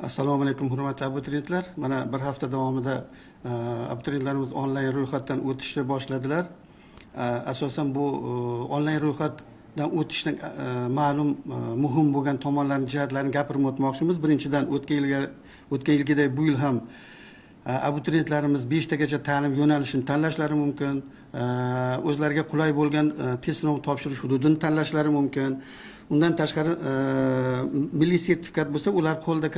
assalomu alaykum hurmatli abituriyentlar. Mana bir hafta davomida e, abituriyentlarimiz onlayn ro'yxatdan o'tishni boshladilar. E, asosan bu e, onlayn ro'yxatdan o'tishning ma'lum muhim bo'lgan tomonlarini jihatlarini gapirib o'tmoqchimiz. Birinchidan o'tgan yilga o'tgan yilgidek bu yil ham e, abituriyentlarimiz beshtagacha ta'lim yo'nalishini tanlashlari mumkin. E, o'zlariga qulay bo'lgan test sinovi topshirish hududini tanlashlari mumkin. Undan tashqari e, milliy sertifikat bo'lsa ular qo'lda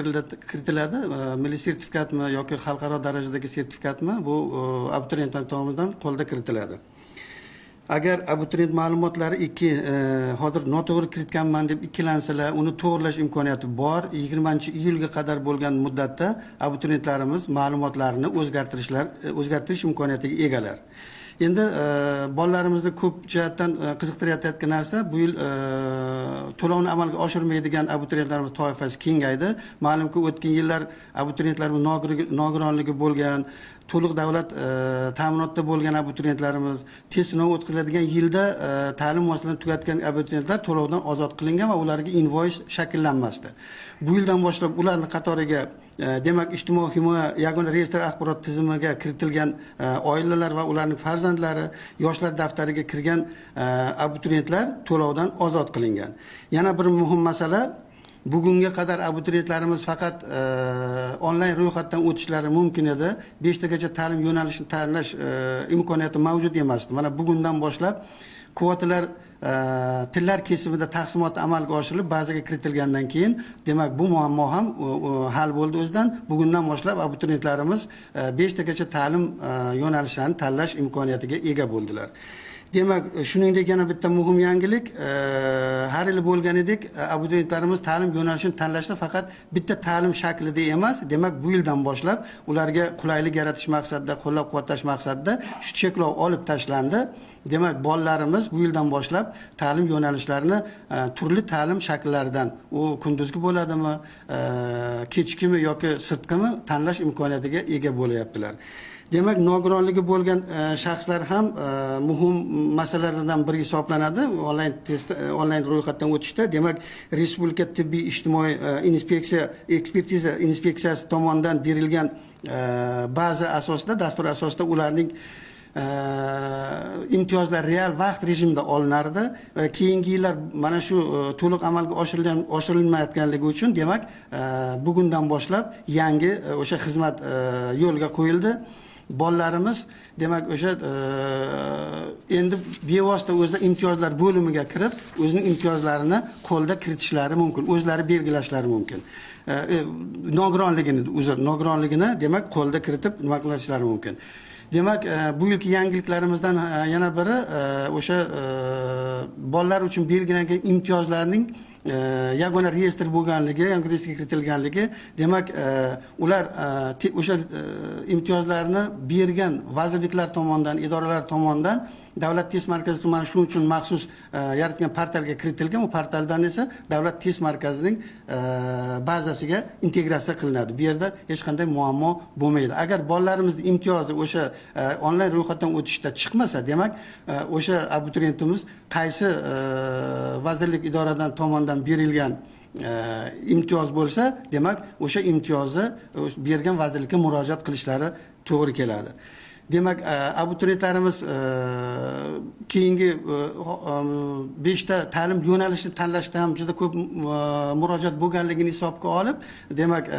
kiritiladi. E, milliy sertifikatmi yoki xalqaro darajadagi sertifikatmi bu e, abituriyentlar tomonidan qo'lda kiritiladi. Agar abituriyent ma'lumotlari ikki hozir noto'g'ri kiritganman deb ikkilansalar uni to'g'irlash imkoniyati bor. Yigirmanchi iyulga qadar bo'lgan muddatda abituriyentlarimiz ma'lumotlarini o'zgartirishlar o'zgartirish imkoniyatiga egalar. Endi bolalarimizni ko'p jihatdan qiziqtirayotgan narsa bu yil to'lovni amalga oshirmaydigan abituriyentlarimiz toifasi kengaydi. Ma'lumki o'tgan yillar abituriyentlarimiz nogironligi bo'lgan to'liq davlat e, ta'minotda bo'lgan abituriyentlarimiz test sinovi o'tkaziladigan yilda e, ta'lim muassasalarini tugatgan abituriyentlar to'lovdan ozod qilingan va ularga invoice shakllanmasdi. Bu yildan boshlab ularni qatoriga e, demak ijtimoiy himoya yagona reyestr axborot tizimiga kiritilgan oilalar va ularning farzandlari yoshlar daftariga kirgan abituriyentlar to'lovdan ozod qilingan. Yana bir muhim masala bugunga qadar abituriyentlarimiz faqat e, onlayn ro'yxatdan o'tishlari mumkin edi. Beshtagacha ta'lim yo'nalishini tanlash e, imkoniyati mavjud emasdi. Mana bugundan boshlab kvotalar e, tillar kesimida taqsimot amalga oshirilib bazaga kiritilgandan keyin demak bu muammo ham hal bo'ldi o'zidan. Bugundan boshlab abituriyentlarimiz e, beshtagacha ta'lim e, yo'nalishlarini tanlash imkoniyatiga ega bo'ldilar. Demak e, shuningdek yana bitta muhim yangilik e, har yili bo'lganidek e, abituriyentlarimiz ta'lim yo'nalishini tanlashda faqat bitta ta'lim shaklida emas demak bu yildan boshlab ularga qulaylik yaratish maqsadida qo'llab quvvatlash maqsadida shu cheklov olib tashlandi. Demak bolalarimiz bu yildan boshlab ta'lim yo'nalishlarini turli ta'lim shakllaridan u kunduzgi bo'ladimi kechkimi yoki sirtqimi tanlash imkoniyatiga ega bo'lyaptilar. Demak nogironligi bo'lgan e, shaxslar ham e, muhim masalalardan biri hisoblanadi. Onlayn test e, onlayn ro'yxatdan o'tishda. Demak respublika tibbiy ijtimoiy inspeksiya ekspertiza inspeksiyasi tomonidan berilgan baza asosida dastur asosida ularning imtiyozlar real vaqt rejimida olinardi. Va keyingi yillar mana shu to'liq amalga oshirilgan oshirilmayotganligi uchun demak bugundan boshlab yangi o'sha xizmat yo'lga qo'yildi. Bolalarimiz demak o'sha e, endi bevosita o'zida imtiyozlar bo'limiga kirib o'zining imtiyozlarini qo'lda kiritishlari mumkin o'zlari belgilashlari mumkin. E, e, nogironligini uzr nogironligini demak qo'lda kiritib nima qilishlari mumkin. Demak bu yilgi yangiliklarimizdan yana biri o'sha bolalar uchun belgilangan imtiyozlarning e, yagona reyestr bo'lganligi yagona reyestrga kiritilganligi demak e, ular e, o'sha imtiyozlarni bergan vazirliklar tomonidan idoralar tomonidan davlat test markazi mana shuning uchun maxsus yaratgan portalga kiritilgan. U portaldan esa davlat test markazining bazasiga integratsiya qilinadi. Bu yerda hech qanday muammo bo'lmaydi. Agar bolalarimizni imtiyozi o'sha onlayn ro'yxatdan o'tishda chiqmasa demak o'sha abituriyentimiz qaysi e, vazirlik idoradan tomonidan berilgan e, imtiyoz bo'lsa demak o'sha imtiyozni e, bergan vazirlikka murojaat qilishlari to'g'ri keladi. Demak e, abituriyentlarimiz e, keyingi e, beshta ta'lim yo'nalishini tanlashda ham juda ko'p murojaat bo'lganligini hisobga olib demak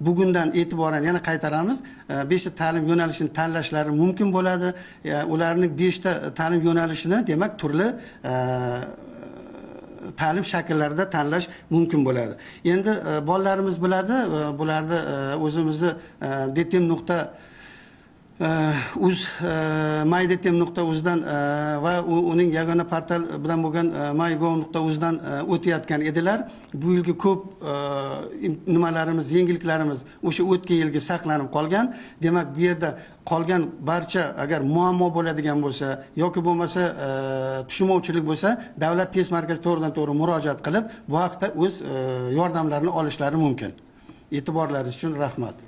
bugundan e'tiboran yana qaytaramiz. Beshta ta'lim yo'nalishini tanlashlari mumkin bo'ladi. Ularni beshta ta'lim yo'nalishini demak turli ta'lim shakllarida tanlash mumkin bo'ladi. Endi bolalarimiz biladi bularni o'zimizni detem nuqta uz maydtm nuqta uzdan va u- uning yagona portal bilan bo'lgan maygov nuqta uzdan o'tayotgan edilar. Bu yilgi ko'p nimalarimiz yengilliklarimiz o'sha o'tgan yilgi saqlanib qolgan. Demak bu yerda qolgan barcha agar muammo bo'ladigan bo'lsa yoki bo'lmasa e, tushunmovchilik bo'lsa davlat test markazi to'g'ridan to'g'ri murojaat qilib bu haqda o'z e, yordamlarini olishlari mumkin. E'tiborlaringiz uchun rahmat.